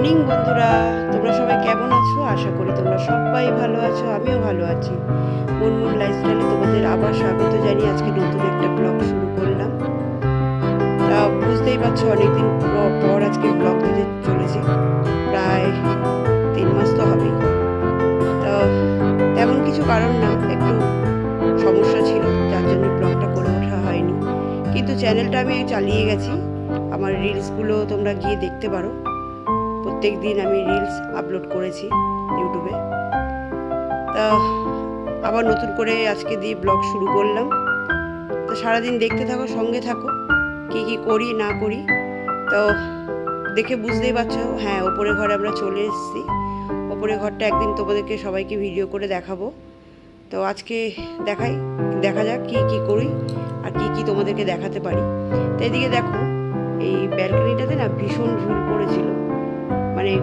Morning বন্ধুরা, তোমরা সবাই কেমন আছো? আশা করি তোমরা সবাই ভালো আছো, আমিও ভালো আছি। মুনমুন লাইফস্টাইলে তোমাদের আবার স্বাগত জানিয়ে আজকে নতুন একটা ব্লগ শুরু করলাম। তা বুঝতেই পারছ, অনেকদিন পর আজকে ব্লগ দিতে চলেছি। প্রায় তিন মাস তো হবেই। তো তেমন কিছু কারণ না, একটু সমস্যা ছিল, যার জন্য ব্লগটা করে ওঠা হয়নি। কিন্তু চ্যানেলটা আমি চালিয়ে গেছি। আমার রিলসগুলো তোমরা গিয়ে দেখতে পারো। প্রত্যেক দিন আমি রিলস আপলোড করেছি ইউটিউবে। তা আবার নতুন করে আজকে দিয়ে ব্লগ শুরু করলাম। তো সারাদিন দেখতে থাকো, সঙ্গে থাকো, কি কি করি, না করি। তো দেখে বুঝতেই পারছ হ্যাঁ ওপরে ঘরে আমরা চলে এসেছি। ওপরে ঘরটা একদিন তোমাদেরকে সবাইকে ভিডিও করে দেখাবো। তো আজকে দেখাই, দেখা যাক কি কি করি আর কি কি তোমাদেরকে দেখাতে পারি। তো এদিকে দেখো, এই ব্যালকনিটাতে না ভীষণ ঝুল পড়েছিল। মানে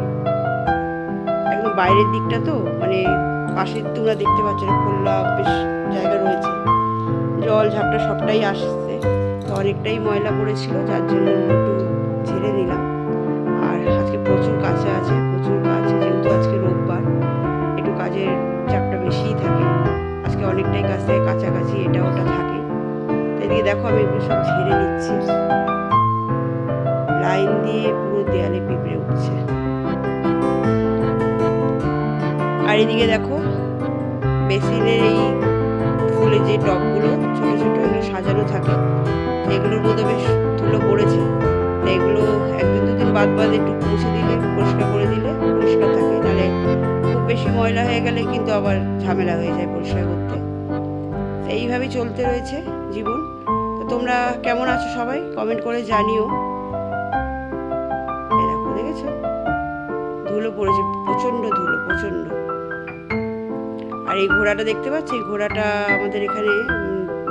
একদম বাইরের দিকটা তো মানে পাশের তোমরা দেখতে পাচ্ছ না, খোলা বেশ জায়গা রয়েছে। জল ঝাপটা সবটাই আসছে, তো অনেকটাই ময়লা পড়েছিল, যার জন্য একটু ঝেড়ে নিলাম। আর আজকে প্রচুর কাছে আছে, প্রচুর কাছে যেহেতু আজকে রোববার, একটু কাজের চাপটা বেশিই থাকে। আজকে অনেকটাই কাছে, কাছাকাছি এটা ওটা থাকে। তো এদিকে দেখো, আমি এগুলো সব ঝেড়ে নিচ্ছি। লাইন দিয়ে পুরো দেয়ালে পিঁপড়ে উঠছে। আর এদিকে দেখো, বেসিনের এই ফুলের যে টবগুলো, ছোট ছোট এগুলো সাজানো থাকে, এগুলোর মধ্যে বেশ ধুলো পড়েছে। এগুলো একদিন দুদিন বাদ বাদ একটু মুছে দিলে, পরিষ্কার করে দিলে পরিষ্কার থাকে। নাহলে খুব বেশি ময়লা হয়ে গেলে কিন্তু আবার ঝামেলা হয়ে যায় পরিষ্কার করতে। এইভাবেই চলতে রয়েছে জীবন। তো তোমরা কেমন আছো সবাই? কমেন্ট করে জানিও। ধুলো পড়েছে, প্রচণ্ড ধুলো, প্রচণ্ড। আর এই ঘোড়াটা দেখতে পাচ্ছি? এই ঘোড়াটা আমাদের এখানে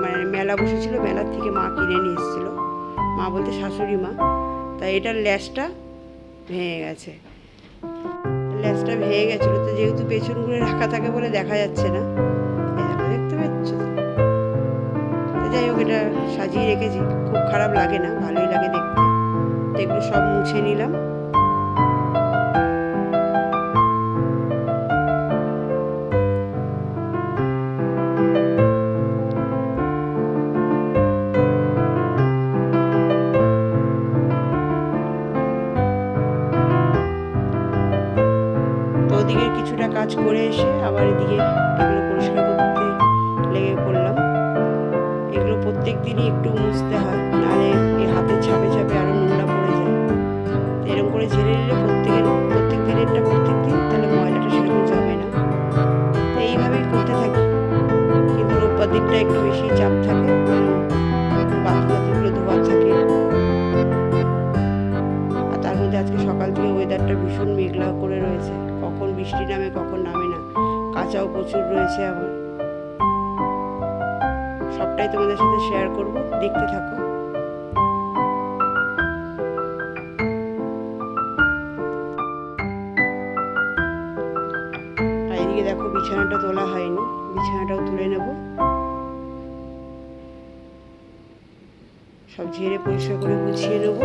মানে মেলা বসেছিল, মেলার থেকে মা কিনে নিয়ে এসেছিল। মা বলতে শাশুড়ি মা। তাই এটার ল্যাসটা ভেঙে গেছে। ল্যাসটা ভেঙে গেছিল, তো যেহেতু পেছন ঘুরে রাখা থাকে বলে দেখা যাচ্ছে না দেখতে পাচ্ছ তো যাই হোক, এটা সাজিয়ে রেখেছি। খুব খারাপ লাগে না, ভালোই লাগে দেখতে। তো এগুলো সব মুছে নিলাম। করে এসে আবার এদিকে এগুলো পরিষ্কার করতে লেগে পড়লাম। এগুলো প্রত্যেক দিনই একটু মুছতে হয় নাহলে এই হাতের ছাপে ছাপে আরও নোংরা পড়ে যায়। এরকম করে ঝেড়ে নিলে প্রত্যেকের, প্রত্যেক দিনেরটা প্রত্যেক দিন, তাহলে ময়লাটা সেরকম জমে না। তো এইভাবেই করতে থাকি। কিন্তু রোববার দিনটা একটু বেশি চাপ থাকে থাকে। আর তার মধ্যে আজকে সকাল থেকে ওয়েদারটা ভীষণ মেঘলা করে রয়েছে। বৃষ্টি নামে কখন নামে না। কাঁচাও প্রচুর রয়েছে আবার। সবটাই তোমাদের সাথে শেয়ার করব, দেখতে থাকো। এদিকে দেখো বিছানাটা তোলা হয়নি, বিছানাটাও তুলে নেব। সব ঝেড়ে পরিষ্কার করে গুছিয়ে নেব।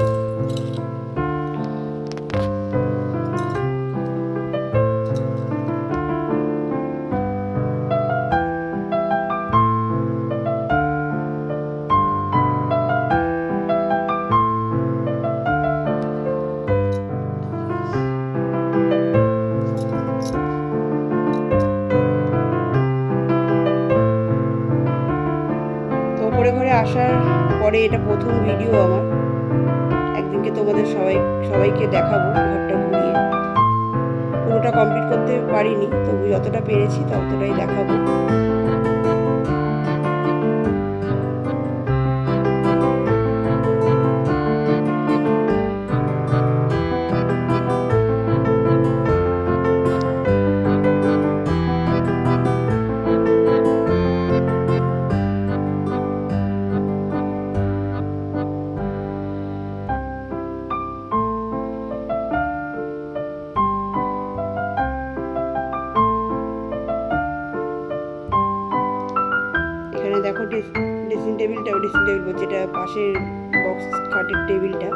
প্রথম ভিডিও আমার একদিনকে তোমাদের সবাই, সবাইকে দেখাবো ঘরটা ঘুরিয়ে। পুরোটা কমপ্লিট করতে পারিনি, তবু যতটা পেরেছি ততটাই দেখাবো। ড্রেসিং টেবিল বলছে এটা পাশের বক্স খাটের টেবিলটা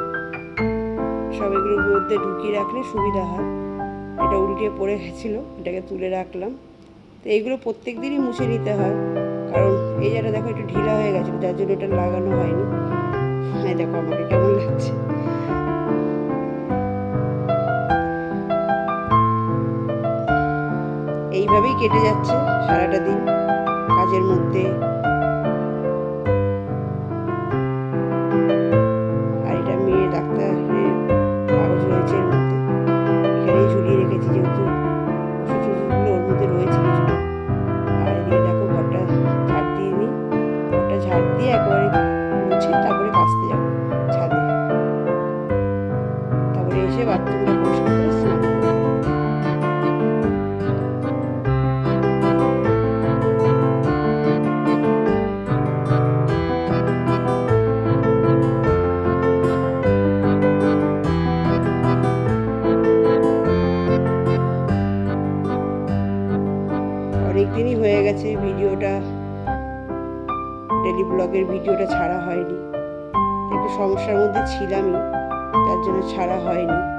সব এগুলোর মধ্যে ঢুকিয়ে রাখলে সুবিধা হয়। এটা উল্টিয়ে পড়ে গেছিল, এটাকে তুলে রাখলাম। তো এইগুলো প্রত্যেক দিনই মুছে নিতে হয়, কারণ এই জায়গাটা দেখো একটু ঢিলা হয়ে গেছিল, যার জন্য এটা লাগানো হয়নি। হ্যাঁ দেখো আমাকে কেমন লাগছে। এইভাবেই কেটে যাচ্ছে সারাটা দিন কাজের মধ্যে। দিনই হয়ে গেছে, ভিডিওটা, ডেলি ব্লগের ভিডিওটা ছাড়া হয়নি। একটু সমস্যার মধ্যে ছিলামই, তার জন্য ছাড়া হয়নি।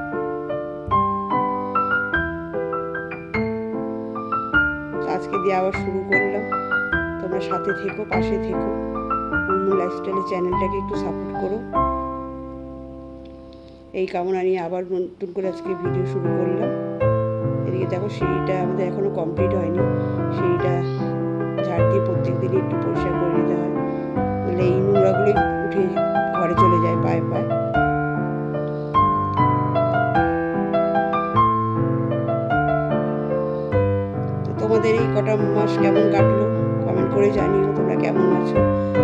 দিয়ে আবার শুরু করলাম। তোমরা সাথে থেকো, পাশে থেকো। মুনমুন লাইফস্টাইলের চ্যানেলটাকে একটু সাপোর্ট করো। এই কামনা নিয়ে আবার নতুন করে আজকে ভিডিও শুরু করলাম। এদিকে দেখো সিঁড়িটা আমাদের এখনও কমপ্লিট হয়নি। সিঁড়িটা ঝাড় দিয়ে প্রত্যেক দিনই একটু পরিষ্কার করে নিতে হয়। বলে এই নোংরাগুলোই উঠে ঘরে চলে যায় পায়ে পায়ে। তোমাদের এই কটা মাস কেমন কাটলো? কমেন্ট করে জানিও, তোমরা কেমন আছো?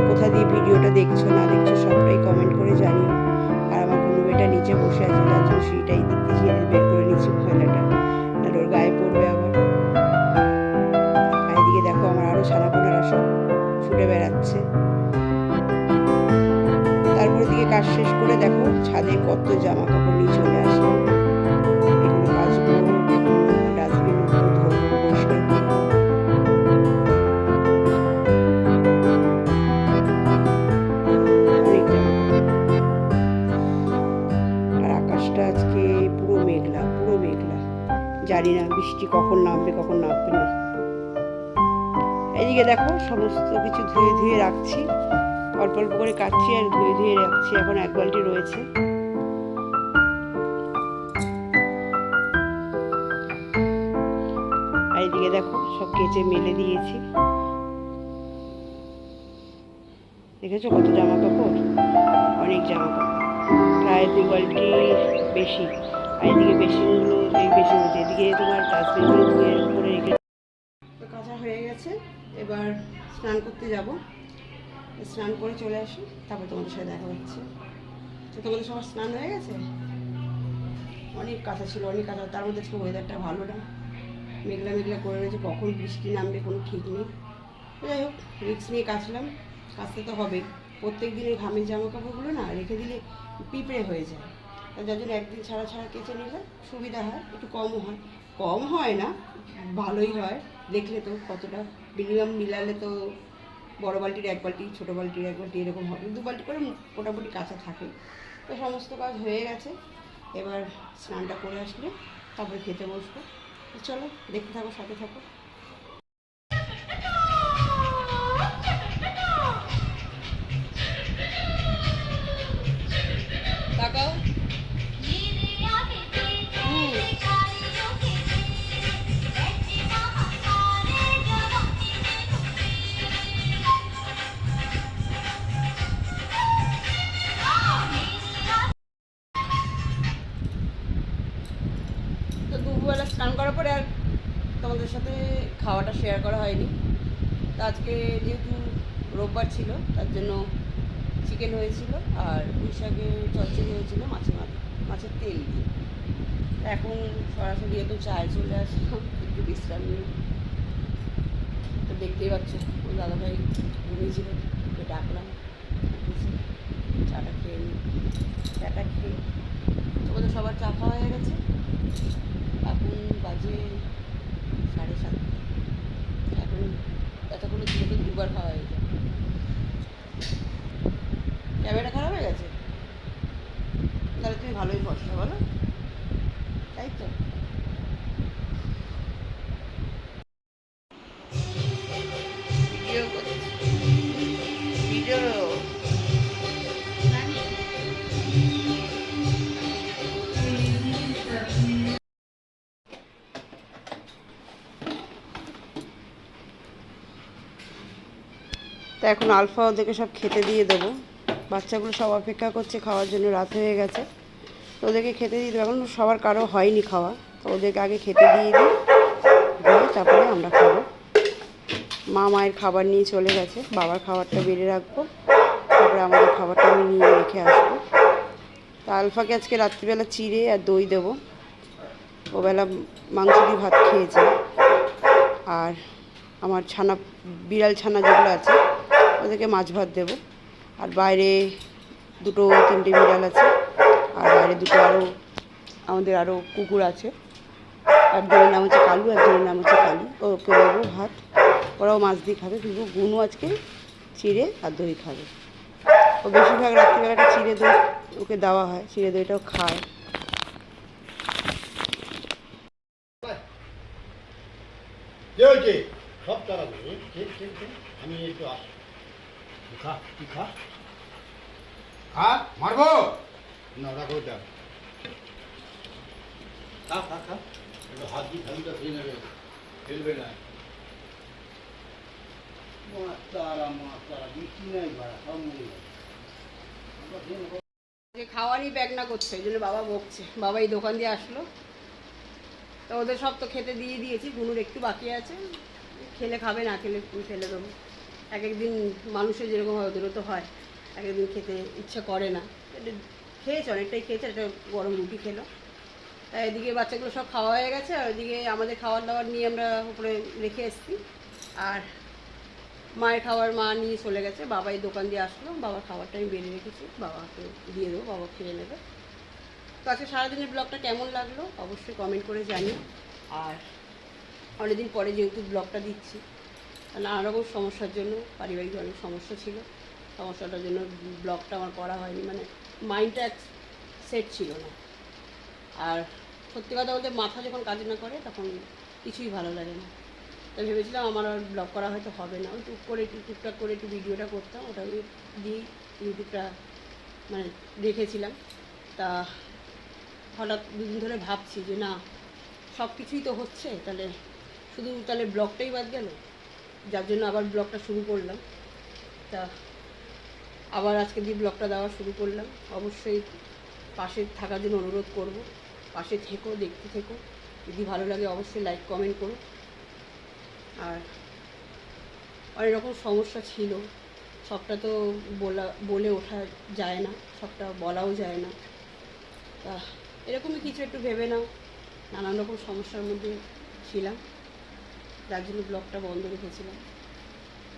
কোথা দিয়ে ভিডিওটা দেখছ, না দেখছ, সবটাই কমেন্ট করে জানিও। আর আমার কোনো মেয়েটা নিচে বসে আছে, যার জন্য সেইটাই দিক দিয়ে বের করে নিচ্ছি মহিলাটা নাহলে ওর গায়ে পড়বে আবার। আর এদিকে দেখো, আমার আরও ছানাপোনারা সব ছুটে বেড়াচ্ছে। তারপর দিকে কাজ শেষ করে দেখো, ছাদে কত জামা কাপড় নিয়ে চলে আসলাম। বৃষ্টি কখন নামবে কখন নামবে না। এইদিকে দেখো সমস্ত কিছু ধুয়ে ধুয়ে রাখছি। অল্প অল্প করে কাটছি আর ধুয়ে ধুয়ে রাখছি, এখন এক বালতি রয়েছে। আর এদিকে দেখো সব কেচে মেলে দিয়েছি। দেখেছ কত জামা কাপড় অনেক জামা কাপড় প্রায় দুই বালতি বেশি। আর এদিকে বেসিনগুলো এই বেশি হচ্ছে এদিকে তোমার ডাস্টবিনগুলো ধুয়ে রেখে তো কাঁচা হয়ে গেছে। এবার স্নান করতে যাব। স্নান করে চলে আসি। তারপর তোমাদের সাথে দেখা হচ্ছে। তো তোমাদের সবার স্নান হয়ে গেছে? অনেক কাঁচা ছিল, অনেক কাঁচা। তার মধ্যে আজকে ওয়েদারটা ভালো না। মেঘলা মেঘলা করে রয়েছে। কখন বৃষ্টি নামবে কোনো ঠিক নেই। যাই হোক রিক্স নিয়ে কাচলাম। কাচতে তো হবেই। প্রত্যেক দিনের ঘামের জামা কাপড়গুলো না রেখে দিলে পিঁপড়ে হয়ে যায়। যার জন্য একদিন ছাড়া ছাড়া কেচে নিলে সুবিধা হয়, একটু কমও হয়। কম হয় না, ভালোই হয়। দেখলে তো কতটা মিনিমাম মিলালে তো বড় বালতির এক বালতি, ছোটো বালতির এক বালতি এরকম হবে। দু বালতি করে মোটামুটি কাঁচা থাকে। তো সমস্ত কাজ হয়ে গেছে। এবার স্নানটা করে আসলে তারপরে খেতে বসবো। চলো, দেখতে থাকো, সাথে থাকো। শেয়ার করা হয়নি। তো আজকে যেহেতু রোববার ছিল, তার জন্য চিকেন হয়েছিল আর পুঁই শাকের চচ্চড়ি হয়েছিল মাথা, মাছের তেল দিয়ে। এখন সরাসরি এত চায় চলে আসলাম, একটু বিশ্রাম নিয়ে তো দেখতেই পাচ্ছ ওই দাদাভাই ঘুমিয়েছিল, ওকে ডাকলাম চাটা খেয়ে নিই চাটা খেয়ে তোমাদের সবার চা খাওয়া হয়ে গেছে। এখন বাজে সাড়ে সাতটা। এতক্ষণে দুটো দুবার খাওয়া হয়ে যায় ক্যামেরা খারাপ হয়ে গেছে? তাহলে তুমি ভালোই ফসলা বলো। তাই তো? তা এখন আলফা ওদেরকে সব খেতে দিয়ে দেবো। বাচ্চাগুলো সব অপেক্ষা করছে, খাওয়ার জন্য রাত হয়ে গেছে। তো ওদেরকে খেতে দিয়ে দেবো। এখন সবার কারও হয়নি খাওয়া। তো ওদেরকে আগে খেতে দিয়ে দিই, দিয়ে তারপরে আমরা খাব। মা মায়ের খাবার নিয়ে চলে গেছে। বাবার খাবারটা বেড়ে রাখব। তারপরে আমাদের খাবারটা আমি নিয়ে রেখে আসব। তা আলফাকে আজকে রাত্রিবেলা চিড়ে আর দই দেবো। ওবেলা মাংস দিয়ে ভাত খেয়েছে। আর আমার ছানা, বিড়াল ছানা যেগুলো আছে ওদেরকে মাছ ভাত দেবো। আর বাইরে দুটো তিনটে বিড়াল আছে, আর বাইরে দুটো আরও আমাদের আরও কুকুর আছে। একজনের নাম হচ্ছে কালু, একজনের নাম হচ্ছে কালু। ওকে দেবো ভাত। ওরাও মাছ দিয়ে খাবে, কিন্তু গুনু আজকে চিড়ে আর দই খাবে। ও বেশিরভাগ রাত্রিবেলাটা চিড়ে দই ওকে দেওয়া হয়, চিড়ে দইটাও খায়। সব আমি একটু খা তুই খা? খা মারবো? না রাখো এটা খা খা খা। হাত দিয়ে খালিটা খেয়ে নেবে। ফেলবে না। মাতারা মাতারা বৃষ্টি নাই ভাড়া সব মরে যাবে যে খাওয়ারই ব্যাগ না করছে ওই জন্য বাবা বকছে। বাবা এই দোকান দিয়ে আসলো। তো ওদের সব তো খেতে দিয়ে দিয়েছি গুনুর একটু বাকি আছে। খেলে খাবে না খেলে ফেলে দেবো। এক একদিন মানুষের যেরকম ওদেরও তো হয় এক একদিন খেতে ইচ্ছা করে না। খেয়েছে, অনেকটাই খেয়েছে, একটা গরম রুটি খেলো। তাই এদিকে বাচ্চাগুলো সব খাওয়া হয়ে গেছে, আর ওইদিকে আমাদের খাবার দাবার নিয়ে আমরা উপরে রেখে এসেছি। আর মায়ের খাবার মা নিয়ে চলে গেছে, বাবাই দোকান দিয়ে আসলো বাবার খাবারটা আমি বেরিয়ে রেখেছি, বাবাকে দিয়ে দেবো, বাবা খেয়ে নেবে। তো আজকে সারাদিনের ব্লগটা কেমন লাগল? অবশ্যই কমেন্ট করে জানি আর অনেকদিন পরে যেহেতু ব্লগটা দিচ্ছি নানা রকম সমস্যার জন্য, পারিবারিক অনেক সমস্যা ছিল। সমস্যাটার জন্য ব্লগটা আমার করা হয়নি মানে মাইন্ডটা এক সেট ছিল না। আর সত্যি কথা বলতে মাথা যখন কাজ না করে, তখন কিছুই ভালো লাগে না। তাই ভেবেছিলাম আমার আর ব্লগ করা হয়তো হবে না। ওই টুক করে একটু টুকটাক করে একটু ভিডিওটা করতাম, ওটা আমি দিই ইউটিউবটা মানে দেখেছিলাম। তা হঠাৎ দুদিন ধরে ভাবছি যে না সব কিছুই তো হচ্ছে, তাহলে শুধু তাহলে ব্লগটাই বাদ গেল? যার জন্য আবার ব্লগটা শুরু করলাম। তা আবার আজকে দিয়ে ব্লগটা দেওয়া শুরু করলাম। অবশ্যই পাশে থাকার জন্য অনুরোধ করব। পাশে থেকো, দেখতে থেকো। যদি ভালো লাগে অবশ্যই লাইক কমেন্ট করো। আর অনেক রকম সমস্যা ছিল। সবটা তো বলা, বলে ওঠা যায় না। সবটা বলাও যায় না। তা এরকমই কিছু একটু ভেবে নাও। নানান রকম সমস্যার মধ্যে ছিলাম। যার জন্য ব্লগটা বন্ধ রেখেছিলাম।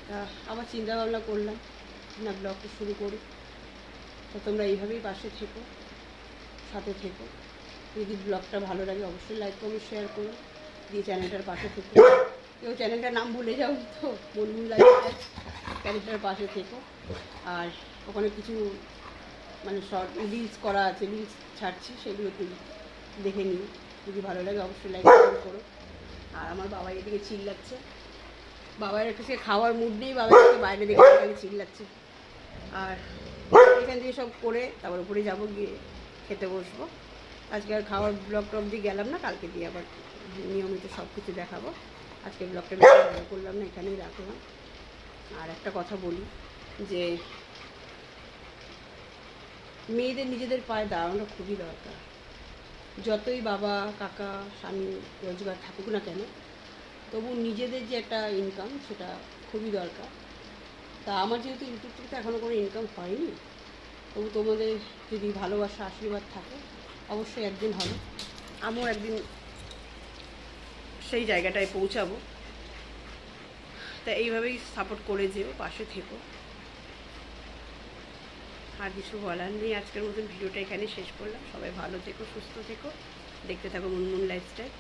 তা আবার চিন্তা ভাবনা করলাম, না, ব্লগটা শুরু করি। তো তোমরা এইভাবেই পাশে থেকো, সাথে থেকো। যদি ব্লগটা ভালো লাগে, অবশ্যই লাইক কমেন্ট শেয়ার করো। দিয়ে চ্যানেলটার পাশে থেকো। কেউ চ্যানেলটার নাম ভুলে যাও তো, মনমুন লাইফস্টাইল চ্যানেলটার পাশে থেকো। আর ওখানে কিছু মানে শর্ট রিলস করা আছে রিলস ছাড়ছি, সেগুলো তুমি দেখে নিও। যদি ভালো লাগে, অবশ্যই লাইক কমেন্ট করো। আর আমার বাবা এদিকে চিল্লাচ্ছে। বাবার একটু সে খাওয়ার মুড নেই বাবা বাইরে দেখে খালি চিল্লাচ্ছে। আর এখান থেকে সব করে তারপর উপরে যাব, গিয়ে খেতে বসবো। আজকে আর খাওয়ার ব্লগ টক দিয়ে গেলাম না, কালকে দিয়ে আবার নিয়মিত সব কিছু দেখাবো। আজকে ব্লগটা বেশি করলাম না, এখানেই রাখলাম। আর একটা কথা বলি, যে মেয়েদের নিজেদের পায়ে দাঁড়ানো খুবই দরকার। যতই বাবা, কাকা, স্বামী, রোজগার থাকুক না কেন, তবু নিজেদের যে একটা ইনকাম সেটা খুবই দরকার। তা আমার যেহেতু ইউটিউব থেকে এখনও কোনো ইনকাম হয়নি, তবু তোমাদের যদি ভালোবাসা, আশীর্বাদ থাকে, অবশ্যই একদিন হবে। আমিও একদিন সেই জায়গাটায় পৌঁছাবো। তা এইভাবেই সাপোর্ট করে যেও, পাশে থেকো। আর কিছু বলার নেই। আজকের মতন ভিডিওটা এখানে শেষ করলাম। সবাই ভালো থেকো, সুস্থ থেকো। দেখতে থাকো মুনমুন লাইফস্টাইল